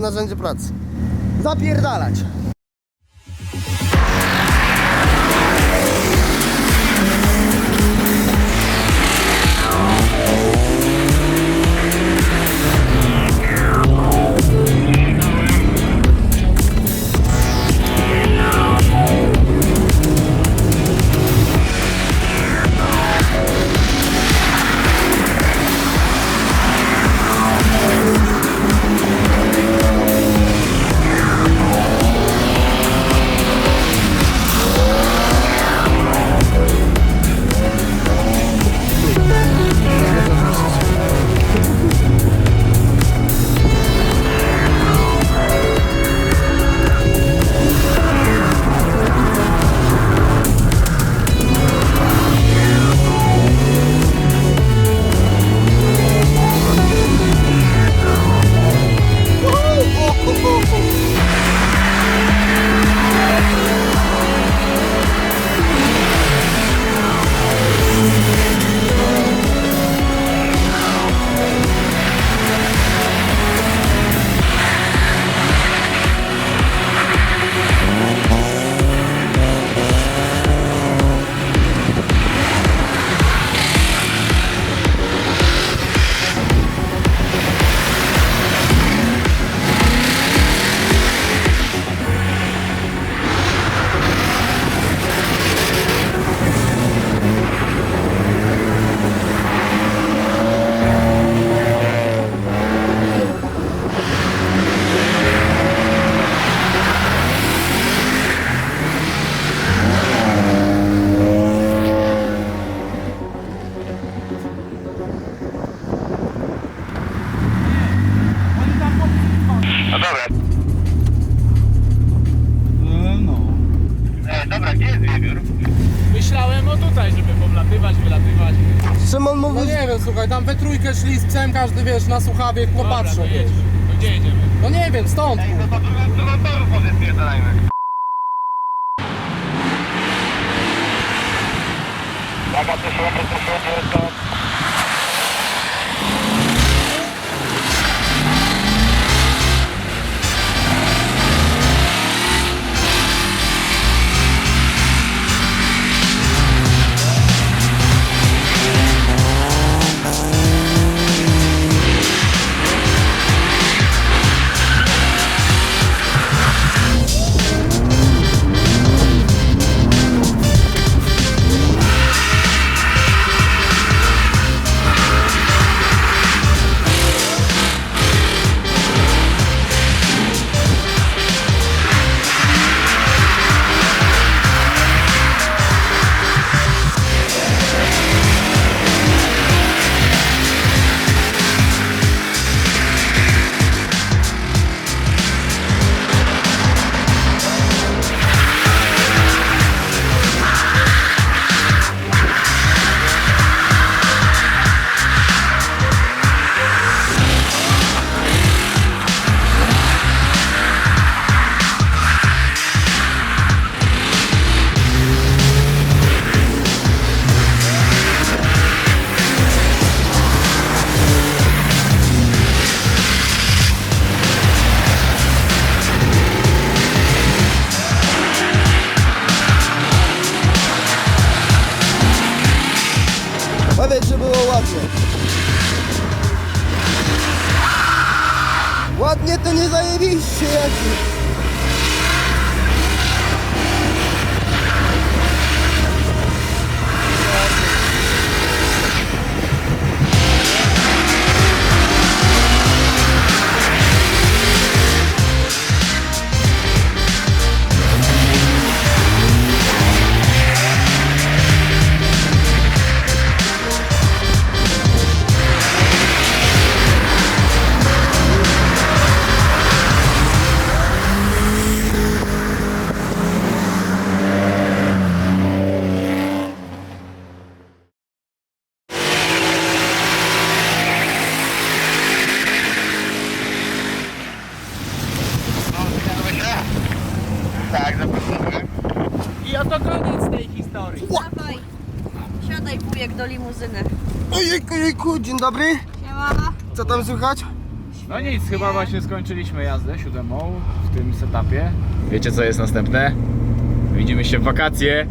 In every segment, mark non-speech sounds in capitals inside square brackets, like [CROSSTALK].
Narzędzie pracy. Zapierdalać. Gdzie jest wiewiór? Myślałem o tutaj, żeby powlatywać, wylatywać. Szymon No mówi, nie wiem, słuchaj, tam we trójkę szli z psem, każdy wiesz, na słuchawie, Dobra, to gdzie jedziemy? No nie wiem, stąd. Ej, no to drugą, drugą toru może spierdalajmy. Uwaga, to się łapie, to dobry. Siema. Co tam słychać? No nic, chyba właśnie skończyliśmy jazdę siódemą w tym setupie. Wiecie co jest następne? Widzimy się w wakacje.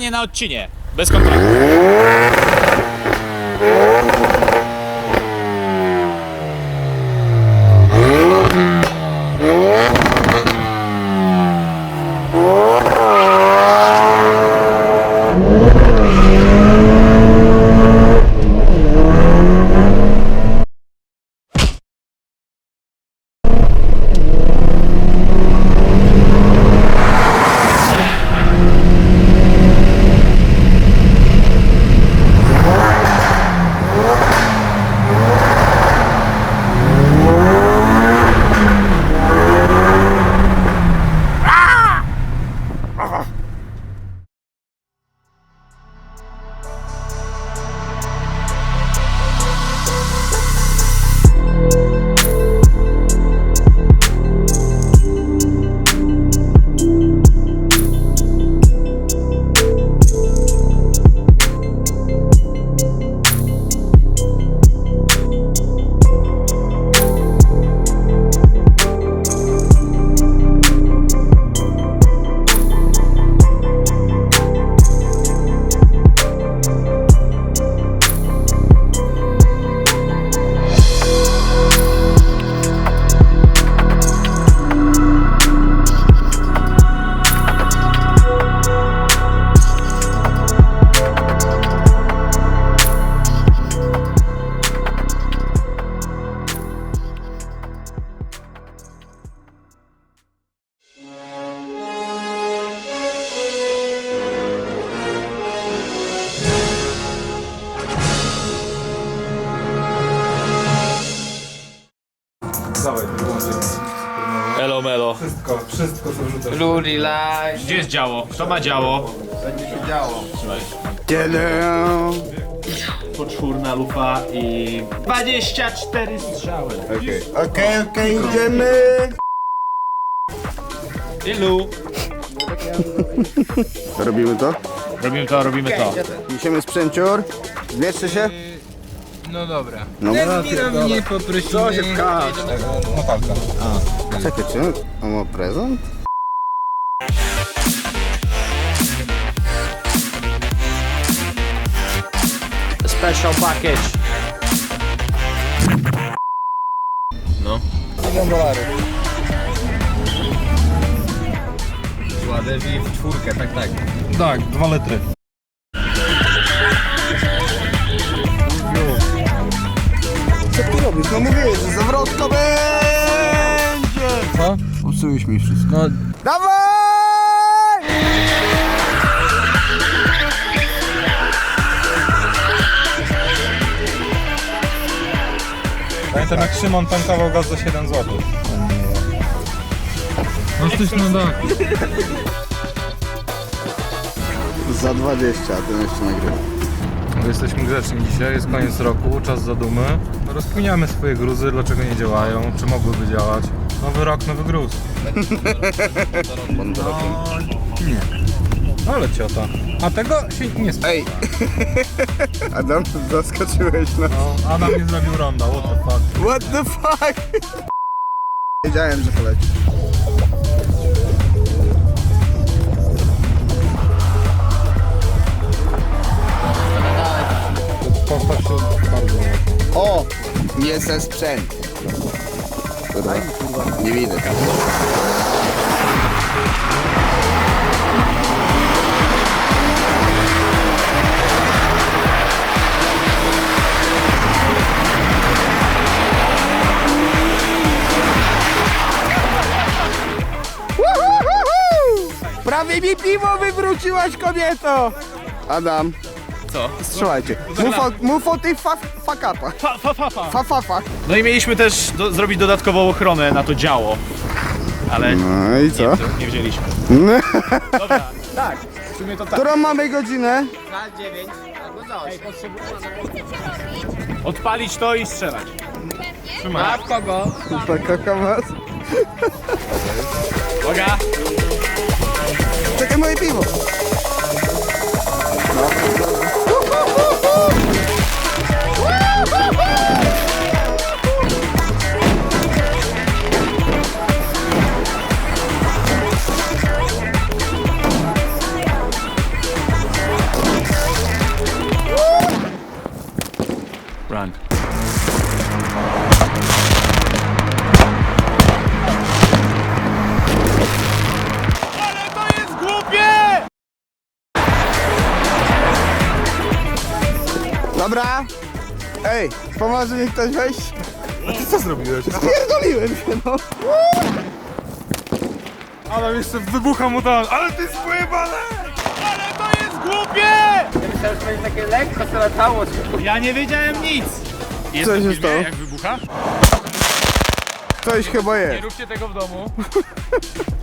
Panie na odcinie, bez kontraktu. Luli live. Gdzie jest działo? Kto ma działo? Poczwórna lufa i 24 strzały. Okej, okej, idziemy. Ilu? Robimy to? Robimy to, robimy to. Niesiemy sprzęcior. Zmieszczę się? No dobra. No, Nie poprosimy. Co się? Natalka. Czekaj, czy on ma prezent? Special package. Milion dolarów. Ładewi w czwórkę, tak, tak. Tak, dwa litry. Co ty robisz? No mówiłeś, że zawrotka będzie! Co? Popsułeś mi wszystko. No, Dawaj! Pamiętam jak Szymon tankował gaz za 7 zł. No jesteś na dachu. Za 20, a ten jeszcze nagrywa. Jesteśmy grzeczni dzisiaj, jest koniec roku, czas zadumy. Rozkminiamy swoje gruzy, dlaczego nie działają, czy mogłyby działać. Nowy rok, nowy gruz. Roku. [LAUGHS] Nie. Ale ciota. A tego się nie spodziewa. Ej! [LAUGHS] Adam, zaskoczyłeś nas. No, Adam nie zrobił ronda, what the fuck. What the fuck? Wiedziałem, że poleci. Postaw się bardzo O! Jest ten sprzęt. Kurwa. Nie widzę. Prawie mi piwo wywróciłaś, kobieto! Adam. Co? Strzelajcie. Mów o, mów o tej fa, fakapa. Fa, fa, fa, fa. Fa, fa, fa. No i mieliśmy też do, zrobić dodatkową ochronę na to działo. Ale No i co? nie wzięliśmy. Dobra, tak. W sumie to tak. Którą mamy godzinę? Odpalić to i strzelać. A w kogo? Taka was. Uwaga! Czekaj moje piwo. Run. Pomoże mi ktoś wejść? A ty co zrobiłeś? Pierdoliłem się, no. Ale jeszcze wybucha mu tam. Ale ty jest pojebane! Ale to jest głupie! Myślałem, że będzie takie lekko, co latało. Ja nie wiedziałem nic. Jest Co to się stało? jak wybucha? Coś chyba Nie jest. róbcie tego w domu. [LAUGHS]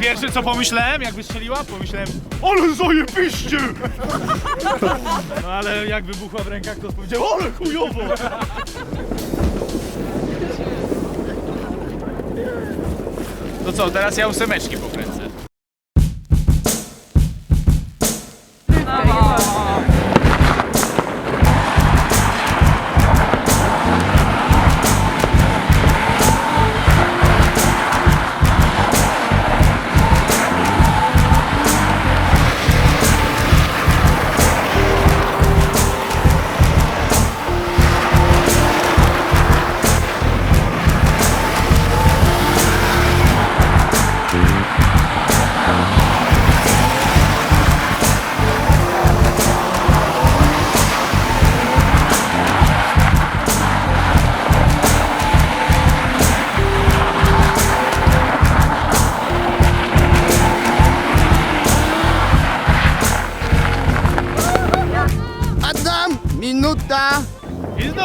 Pierwsze co pomyślałem, jak wystrzeliła, pomyślałem Ale zajebiście! No ale jak wybuchła w rękach, to powiedział Ale chujowo! To co, teraz ja ósemeczki pokręcę.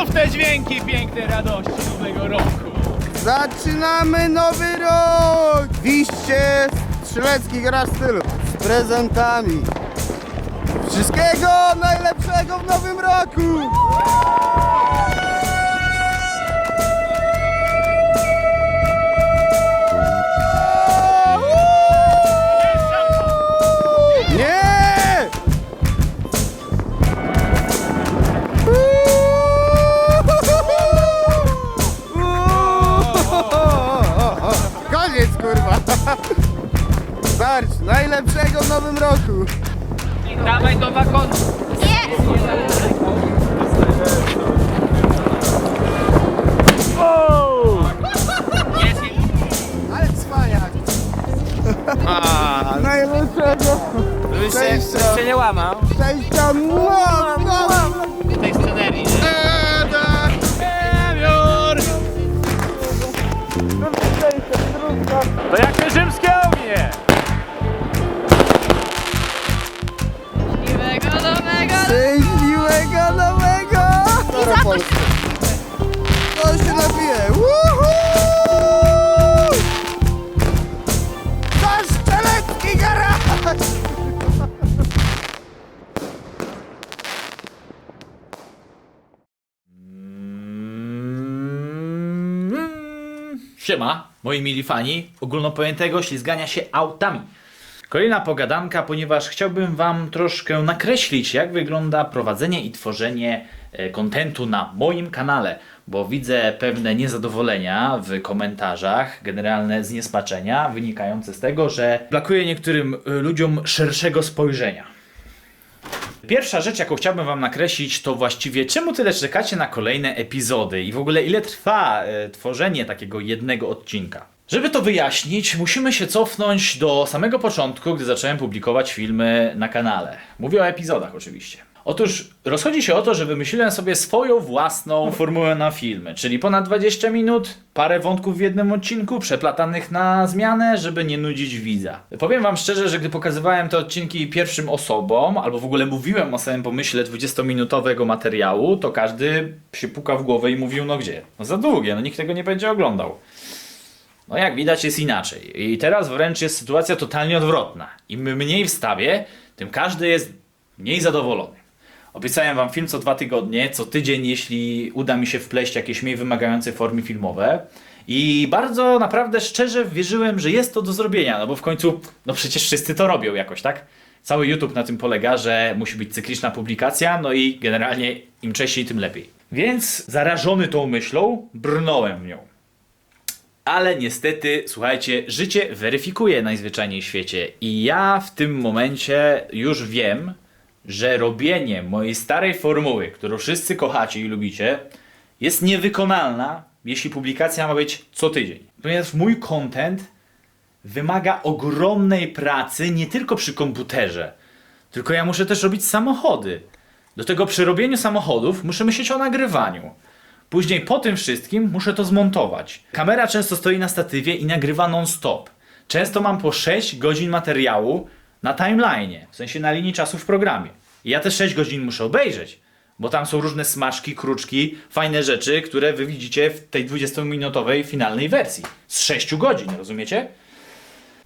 Znów te dźwięki pięknej radości nowego roku. Zaczynamy nowy rok. Wiście strzelecki gra stylu. Z prezentami. Wszystkiego najlepszego w nowym roku. Siema, moi mili fani ogólnopojętego ślizgania się autami. Kolejna pogadanka, ponieważ chciałbym Wam troszkę nakreślić, jak wygląda prowadzenie i tworzenie e, kontentu na moim kanale. bo widzę pewne niezadowolenia w komentarzach, generalne zniesmaczenia wynikające z tego, że brakuje niektórym y, ludziom szerszego spojrzenia. Pierwsza rzecz, jaką chciałbym wam nakreślić, to właściwie czemu tyle czekacie na kolejne epizody i w ogóle ile trwa e, tworzenie takiego jednego odcinka. Żeby to wyjaśnić, musimy się cofnąć do samego początku, gdy zacząłem publikować filmy na kanale. Mówię o epizodach oczywiście. Otóż rozchodzi się o to, że wymyśliłem sobie swoją własną formułę na filmy, czyli ponad 20 minut, parę wątków w jednym odcinku, przeplatanych na zmianę, żeby nie nudzić widza. Powiem wam szczerze, że gdy pokazywałem te odcinki pierwszym osobom, albo w ogóle mówiłem o samym pomyśle 20-minutowego materiału, to każdy się puka w głowę i mówił, no gdzie? No za długie, no nikt tego nie będzie oglądał. No jak widać jest inaczej. I teraz wręcz jest sytuacja totalnie odwrotna. Im mniej wstawię, tym każdy jest mniej zadowolony. Obiecałem wam film co dwa tygodnie, co tydzień, jeśli uda mi się wpleść jakieś mniej wymagające formy filmowe. I bardzo naprawdę szczerze wierzyłem, że jest to do zrobienia, no bo w końcu, no przecież wszyscy to robią jakoś, tak? Cały YouTube na tym polega, że musi być cykliczna publikacja, no i generalnie im częściej, tym lepiej. Więc zarażony tą myślą, brnąłem w nią. Ale niestety, słuchajcie, życie weryfikuje najzwyczajniej w świecie i ja w tym momencie już wiem, że robienie mojej starej formuły, którą wszyscy kochacie i lubicie, jest niewykonalna, jeśli publikacja ma być co tydzień. Ponieważ mój content wymaga ogromnej pracy nie tylko przy komputerze, tylko ja muszę też robić samochody. Do tego przy robieniu samochodów muszę myśleć o nagrywaniu. Później po tym wszystkim muszę to zmontować. Kamera często stoi na statywie i nagrywa non-stop. Często mam po 6 godzin materiału na timeline, w sensie na linii czasu w programie. I ja te 6 godzin muszę obejrzeć, bo tam są różne smaczki, kruczki, fajne rzeczy, które wy widzicie w tej 20-minutowej finalnej wersji. Z 6 godzin, rozumiecie?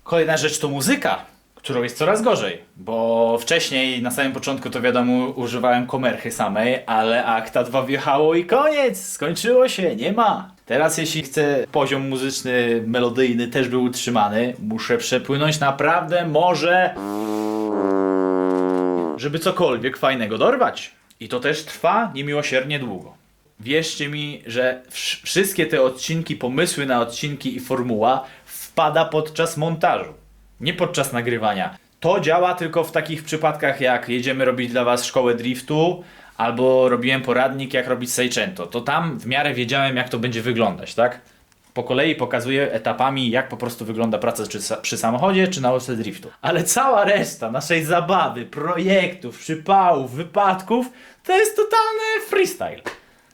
Kolejna rzecz to muzyka, którą jest coraz gorzej, bo wcześniej na samym początku to wiadomo używałem komerchy samej, ale akta 2 wjechało i koniec, skończyło się, nie ma. Teraz jeśli chcę poziom muzyczny, melodyjny też był utrzymany, muszę przepłynąć naprawdę może żeby cokolwiek fajnego dorwać. I to też trwa niemiłosiernie długo. Wierzcie mi, że wsz- wszystkie te odcinki, pomysły na odcinki i formuła wpada podczas montażu, nie podczas nagrywania. To działa tylko w takich przypadkach, jak jedziemy robić dla Was szkołę driftu, albo robiłem poradnik, jak robić Seicento. To tam w miarę wiedziałem, jak to będzie wyglądać, tak? Po kolei pokazuję etapami, jak po prostu wygląda praca czy sa- przy samochodzie, czy na łące driftu. Ale cała reszta naszej zabawy, projektów, przypałów, wypadków, to jest totalny freestyle.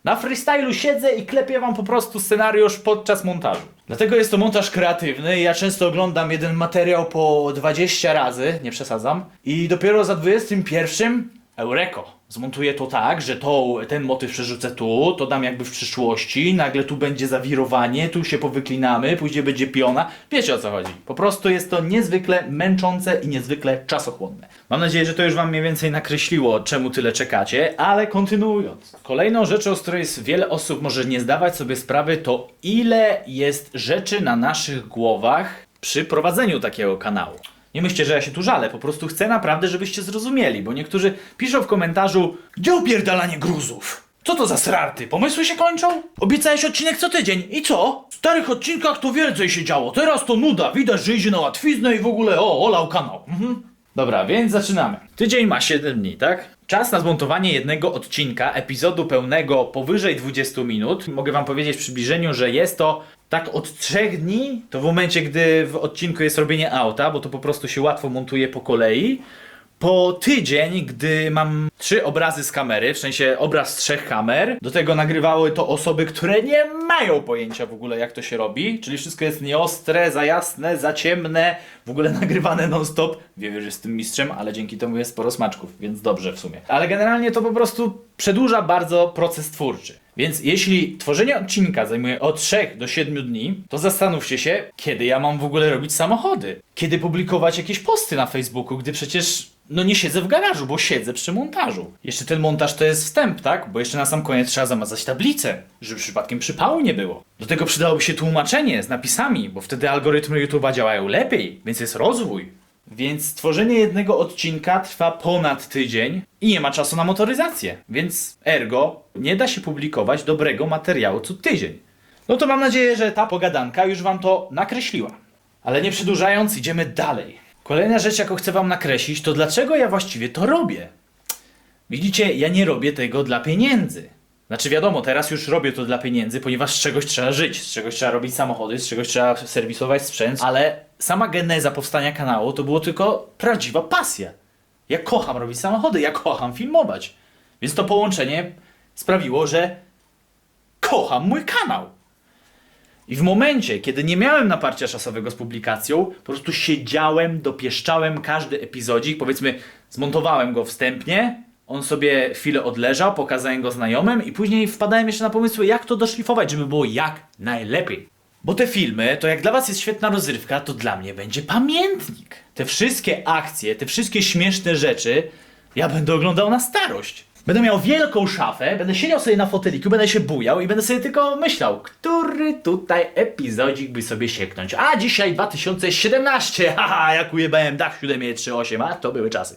Na freestylu siedzę i klepię wam po prostu scenariusz podczas montażu. Dlatego jest to montaż kreatywny. Ja często oglądam jeden materiał po 20 razy, nie przesadzam. I dopiero za 21 Eureko. Zmontuję to tak, że to, ten motyw przerzucę tu, to dam jakby w przyszłości, nagle tu będzie zawirowanie, tu się powyklinamy, później będzie piona. Wiecie o co chodzi. Po prostu jest to niezwykle męczące i niezwykle czasochłonne. Mam nadzieję, że to już wam mniej więcej nakreśliło, czemu tyle czekacie, ale kontynuując. Kolejną rzeczą, z której wiele osób może nie zdawać sobie sprawy, to ile jest rzeczy na naszych głowach przy prowadzeniu takiego kanału. Nie myślcie, że ja się tu żalę, po prostu chcę naprawdę, żebyście zrozumieli, bo niektórzy piszą w komentarzu Gdzie opierdalanie gruzów? Co to za srarty? Pomysły się kończą? Obiecałeś odcinek co tydzień. I co? W starych odcinkach to więcej się działo, teraz to nuda, widać, że idzie na łatwiznę i w ogóle o, olał kanał. Mhm. Dobra, więc zaczynamy. Tydzień ma 7 dni, tak? Czas na zmontowanie jednego odcinka, epizodu pełnego powyżej 20 minut. Mogę wam powiedzieć w przybliżeniu, że jest to tak od 3 dni, to w momencie, gdy w odcinku jest robienie auta, bo to po prostu się łatwo montuje po kolei. Po tydzień, gdy mam trzy obrazy z kamery, w sensie obraz trzech kamer, do tego nagrywały to osoby, które nie mają pojęcia w ogóle jak to się robi, czyli wszystko jest nieostre, za jasne, za ciemne, w ogóle [LAUGHS] nagrywane non-stop. Wiem, że jestem mistrzem, ale dzięki temu jest sporo smaczków, więc dobrze w sumie. Ale generalnie to po prostu przedłuża bardzo proces twórczy. Więc jeśli tworzenie odcinka zajmuje od 3 do 7 dni, to zastanówcie się, kiedy ja mam w ogóle robić samochody. Kiedy publikować jakieś posty na Facebooku, gdy przecież no nie siedzę w garażu, bo siedzę przy montażu. Jeszcze ten montaż to jest wstęp, tak? Bo jeszcze na sam koniec trzeba zamazać tablicę, żeby przypadkiem przypału nie było. Do tego przydałoby się tłumaczenie z napisami, bo wtedy algorytmy YouTube'a działają lepiej, więc jest rozwój. Więc tworzenie jednego odcinka trwa ponad tydzień i nie ma czasu na motoryzację. Więc ergo nie da się publikować dobrego materiału co tydzień. No to mam nadzieję, że ta pogadanka już wam to nakreśliła. Ale nie przedłużając, idziemy dalej. Kolejna rzecz, jaką chcę wam nakreślić, to dlaczego ja właściwie to robię. Widzicie, ja nie robię tego dla pieniędzy. Znaczy wiadomo, teraz już robię to dla pieniędzy, ponieważ z czegoś trzeba żyć, z czegoś trzeba robić samochody, z czegoś trzeba serwisować sprzęt, ale sama geneza powstania kanału to było tylko prawdziwa pasja. Ja kocham robić samochody, ja kocham filmować. Więc to połączenie sprawiło, że kocham mój kanał. I w momencie, kiedy nie miałem naparcia czasowego z publikacją, po prostu siedziałem, dopieszczałem każdy epizodzik, powiedzmy, zmontowałem go wstępnie, on sobie chwilę odleżał, pokazałem go znajomym i później wpadałem jeszcze na pomysły, jak to doszlifować, żeby było jak najlepiej. Bo te filmy, to jak dla was jest świetna rozrywka, to dla mnie będzie pamiętnik. Te wszystkie akcje, te wszystkie śmieszne rzeczy, ja będę oglądał na starość. Będę miał wielką szafę, będę siedział sobie na foteliku, będę się bujał i będę sobie tylko myślał, który tutaj epizodzik by sobie sieknąć. A dzisiaj 2017, [LAUGHS] haha, jak ujebałem dach 738, a to były czasy.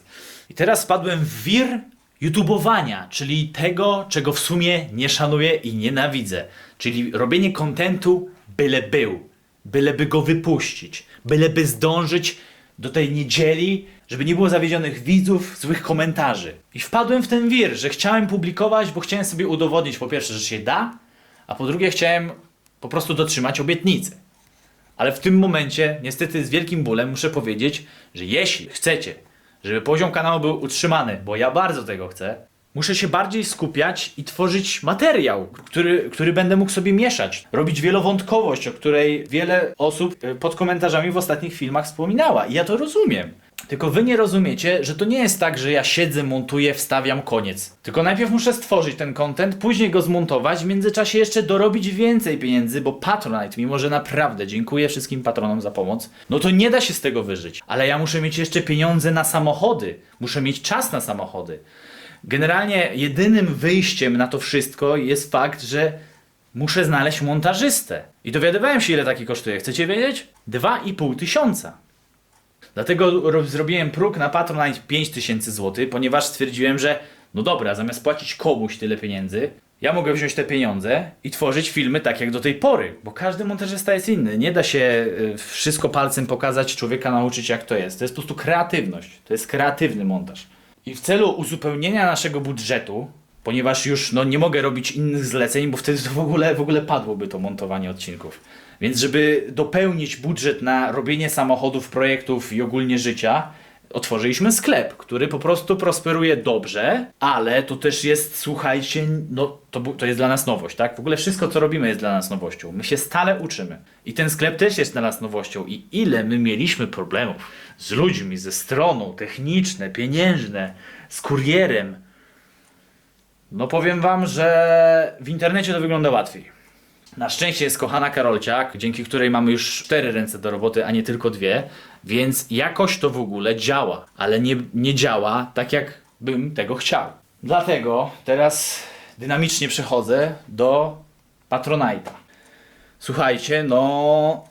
I teraz wpadłem w wir YouTubeowania, czyli tego, czego w sumie nie szanuję i nienawidzę. Czyli robienie kontentu byle był, byleby go wypuścić, byleby zdążyć do tej niedzieli, żeby nie było zawiedzionych widzów, złych komentarzy. I wpadłem w ten wir, że chciałem publikować, bo chciałem sobie udowodnić po pierwsze, że się da, a po drugie chciałem po prostu dotrzymać obietnicy. Ale w tym momencie, niestety z wielkim bólem muszę powiedzieć, że jeśli chcecie, żeby poziom kanału był utrzymany, bo ja bardzo tego chcę, muszę się bardziej skupiać i tworzyć materiał, który, który będę mógł sobie mieszać. Robić wielowątkowość, o której wiele osób y, pod komentarzami w ostatnich filmach wspominała. I ja to rozumiem. Tylko wy nie rozumiecie, że to nie jest tak, że ja siedzę, montuję, wstawiam, koniec. Tylko najpierw muszę stworzyć ten content, później go zmontować, w międzyczasie jeszcze dorobić więcej pieniędzy, bo Patronite, mimo że naprawdę dziękuję wszystkim patronom za pomoc, no to nie da się z tego wyżyć. Ale ja muszę mieć jeszcze pieniądze na samochody, muszę mieć czas na samochody. Generalnie jedynym wyjściem na to wszystko jest fakt, że muszę znaleźć montażystę. I dowiadywałem się, ile taki kosztuje. Chcecie wiedzieć? 2,5 tysiąca. Dlatego ro- zrobiłem próg na Patronite 5000 zł, ponieważ stwierdziłem, że no dobra, zamiast płacić komuś tyle pieniędzy, ja mogę wziąć te pieniądze i tworzyć filmy tak jak do tej pory, bo każdy montażysta jest inny. Nie da się y, wszystko palcem pokazać, człowieka nauczyć jak to jest. To jest po prostu kreatywność. To jest kreatywny montaż. I w celu uzupełnienia naszego budżetu, ponieważ już no, nie mogę robić innych zleceń, bo wtedy to w ogóle, w ogóle padłoby to montowanie odcinków. Więc żeby dopełnić budżet na robienie samochodów, projektów i ogólnie życia, otworzyliśmy sklep, który po prostu prosperuje dobrze, ale to też jest, słuchajcie, no to, to jest dla nas nowość, tak? W ogóle wszystko, co robimy jest dla nas nowością. My się stale uczymy. I ten sklep też jest dla nas nowością. I ile my mieliśmy problemów z ludźmi, ze stroną, techniczne, pieniężne, z kurierem. No powiem wam, że w internecie to wygląda łatwiej. Na szczęście jest kochana Karolciak, dzięki której mamy już cztery ręce do roboty, a nie tylko dwie, więc jakoś to w ogóle działa, ale nie, nie działa tak, jak bym tego chciał. Dlatego teraz dynamicznie przechodzę do Patronite'a. Słuchajcie, no.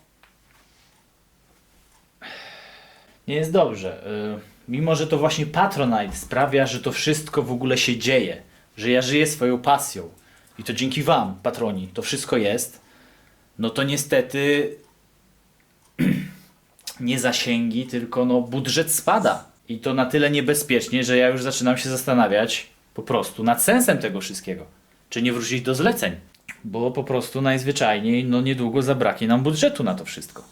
Nie jest dobrze. Y, Mimo, że to właśnie Patronite sprawia, że to wszystko w ogóle się dzieje, że ja żyję swoją pasją i to dzięki Wam, patroni, to wszystko jest, no to niestety nie zasięgi, tylko no budżet spada. I to na tyle niebezpiecznie, że ja już zaczynam się zastanawiać po prostu nad sensem tego wszystkiego. Czy nie wrócić do zleceń? Bo po prostu najzwyczajniej, no niedługo zabraknie nam budżetu na to wszystko.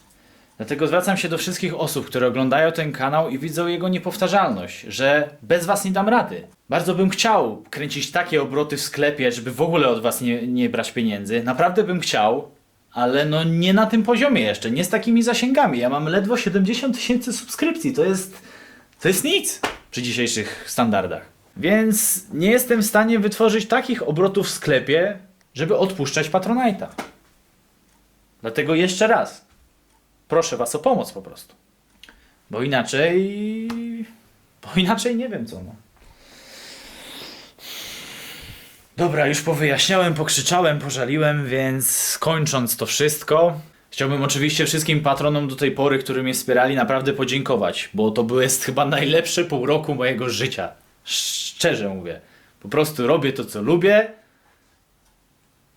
Dlatego zwracam się do wszystkich osób, które oglądają ten kanał i widzą jego niepowtarzalność, że bez was nie dam rady. Bardzo bym chciał kręcić takie obroty w sklepie, żeby w ogóle od was nie, nie brać pieniędzy. Naprawdę bym chciał, ale no nie na tym poziomie jeszcze, nie z takimi zasięgami. Ja mam ledwo 70 tysięcy subskrypcji, to jest, to jest nic przy dzisiejszych standardach. Więc nie jestem w stanie wytworzyć takich obrotów w sklepie, żeby odpuszczać Patronite'a. Dlatego jeszcze raz, proszę was o pomoc po prostu. Bo inaczej. Bo inaczej nie wiem co. No. Dobra, już powyjaśniałem, pokrzyczałem, pożaliłem, więc kończąc to wszystko, Chciałbym oczywiście wszystkim patronom do tej pory, którzy mnie wspierali, naprawdę podziękować, bo to było- jest chyba najlepsze pół roku mojego życia. Szczerze mówię. Po prostu robię to, co lubię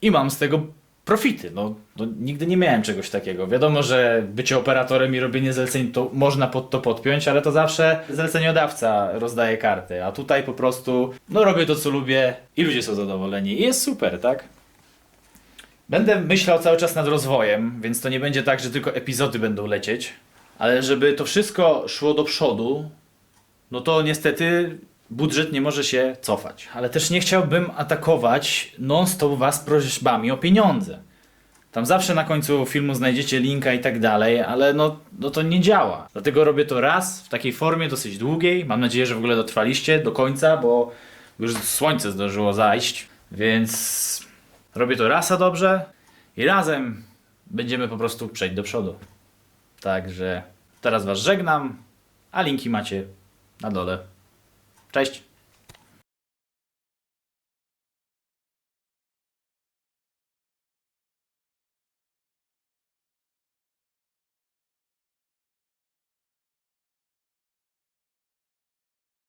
i mam z tego profity. No, no, nigdy nie miałem czegoś takiego. Wiadomo, że bycie operatorem i robienie zleceń to można pod to podpiąć, ale to zawsze zleceniodawca rozdaje karty, a tutaj po prostu no robię to, co lubię i ludzie są zadowoleni i jest super, tak? Będę myślał cały czas nad rozwojem, więc to nie będzie tak, że tylko epizody będą lecieć, ale żeby to wszystko szło do przodu, no to niestety budżet nie może się cofać. Ale też nie chciałbym atakować non-stop was prośbami o pieniądze. Tam zawsze na końcu filmu znajdziecie linka i tak dalej, ale no, no to nie działa. Dlatego robię to raz, w takiej formie dosyć długiej. Mam nadzieję, że w ogóle dotrwaliście do końca, bo już słońce zdążyło zajść. Więc robię to raz a dobrze i razem będziemy po prostu przejść do przodu. Także teraz was żegnam, a linki macie na dole. Cześć!